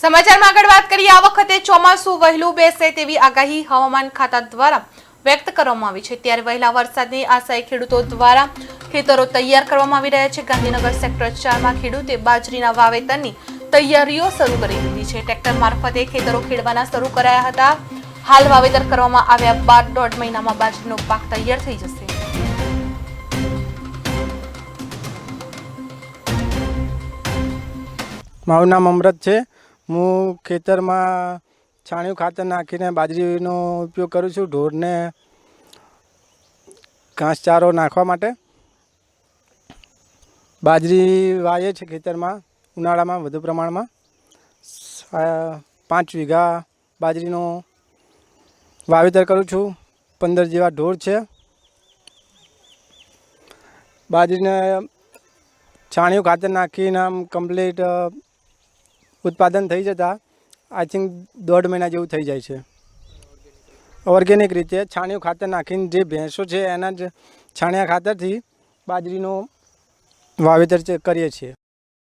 સમાચારમાં આગળ વાત કરીએ, આ વખતે ચોમાસું વહેલું બેસે તેવી આગાહી હવામાન ખાતા દ્વારા વ્યક્ત કરવામાં આવી છે. ત્યારે વહેલા વરસાદની આશાએ ખેડૂતો દ્વારા ખેતરો તૈયાર કરવામાં આવી રહ્યા છે. ગાંધીનગર સેક્ટર ચારમાં ખેડૂતે બાજરીના વાવેતરની તૈયારીઓ શરૂ કરી દીધી છે. ટ્રેક્ટર મારફતે ખેતરો ખેડવાના શરૂ કરાયા હતા. હાલ વાવેતર કરવામાં આવ્યા બાદ દોઢ મહિનામાં બાજરીનો પાક તૈયાર થઈ જશે. મારું નામ અમૃત છે. હું ખેતરમાં છાણિયું ખાતર નાખીને બાજરીનો ઉપયોગ કરું છું, ઢોરને ઘાસચારો નાખવા માટે. બાજરી વાવીએ છે ખેતરમાં, ઉનાળામાં વધુ પ્રમાણમાં. પાંચ વીઘા બાજરીનો વાવેતર કરું છું, પંદર જેવા ઢોર છે. બાજરીને છાણિયું ખાતર નાખીને આમ કમ્પ્લીટ ઉત્પાદન થઈ જતાં આઈ થિંક દોઢ મહિના જેવું થઈ જાય છે. ઓર્ગેનિક રીતે છાણિયું ખાતર નાખીને જે ભેંસો છે, એના જ છાણિયા ખાતરથી બાજરીનું વાવેતર કરીએ છીએ.